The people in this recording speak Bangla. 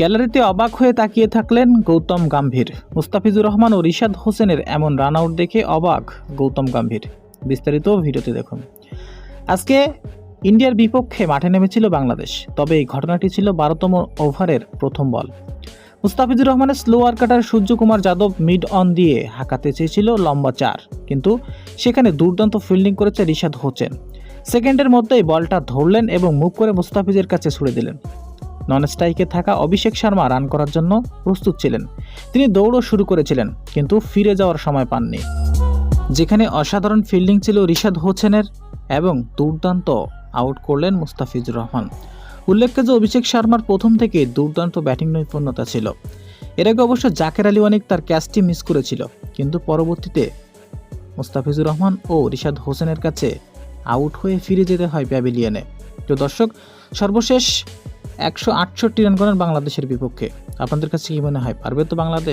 গ্যালারিতে অবাক হয়ে তাকিয়ে থাকলেন গৌতম গাম্ভীর। মুস্তাফিজুর রহমান ও রিশাদ হোসেনের এমন রান আউট দেখে অবাক গৌতম গাম্ভীর। বিস্তারিত ভিডিওতে দেখুন। আজকে ইন্ডিয়ার বিপক্ষে মাঠে নেমেছিল বাংলাদেশ, তবে এই ঘটনাটি ছিল বারোতম ওভারের প্রথম বল। মুস্তাফিজুর রহমানের slower cutter Suryakumar Yadav mid on দিয়ে হাঁকাতে চেয়েছিল লম্বা চার, কিন্তু সেখানে দুর্দান্ত ফিল্ডিং করেছে রিশাদ হোসেন। সেকেন্ডের মধ্যেই বলটা ধরলেন এবং মুখ করে মুস্তাফিজের কাছে ছুড়ে দিলেন। নন স্ট্রাইকে থাকা অভিষেক শর্মা রান করার জন্য প্রস্তুত ছিলেন। তিনি দৌড়ও শুরু করেছিলেন, কিন্তু ফিরে যাওয়ার সময় পাননি। যেখানে অসাধারণ ফিল্ডিং ছিল রিশাদ হোসেনের এবং দুর্দান্ত আউট করলেন মুস্তাফিজুর রহমান। উল্লেখ্য যে অভিষেক শর্মার প্রথম থেকে দুর্দান্ত ব্যাটিং নৈপুণ্যতা ছিল। এর আগে অবশ্য জাকের আলী অনেক তার ক্যাচটি মিস করেছিল, কিন্তু পরবর্তীতে মুস্তাফিজুর রহমান ও রিশাদ হোসেনের কাছে আউট হয়ে ফিরে যেতে হয় প্যাভিলিয়নে তো দর্শক, সর্বশেষ একশো আটষট্টি রান করেন বাংলাদেশের বিপক্ষে। আপনাদের কাছে কি মনে হয় পারবে তো বাংলাদেশ?